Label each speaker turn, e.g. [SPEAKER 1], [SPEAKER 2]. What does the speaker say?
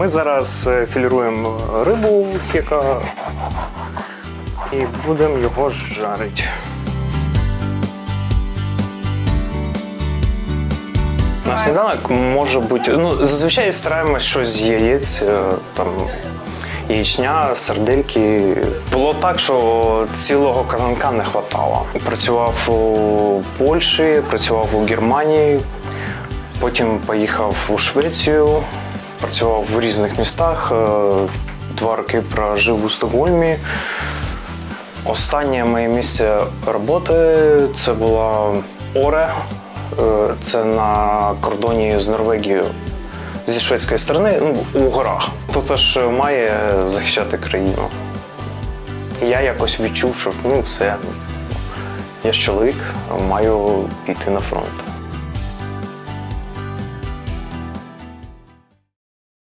[SPEAKER 1] Ми зараз е, філіруємо рибу, яка і будемо його жарити. На сніданок може бути. Ну, зазвичай стараємось щось з яєць, е, там яєчня, сардельки. Було так, що цілого казанка не вистачало. Працював у Польщі, працював у Германії, потім поїхав у Швецію, працював в різних містах. е, Два роки прожив у Стокгольмі. Останнє моє місце роботи це була Оре. Е, Це на кордоні з Норвегією зі шведської сторони, ну, у горах. Тобто ж має захищати країну. Я якось відчув, що ну все, я ж чоловік, маю піти на фронт.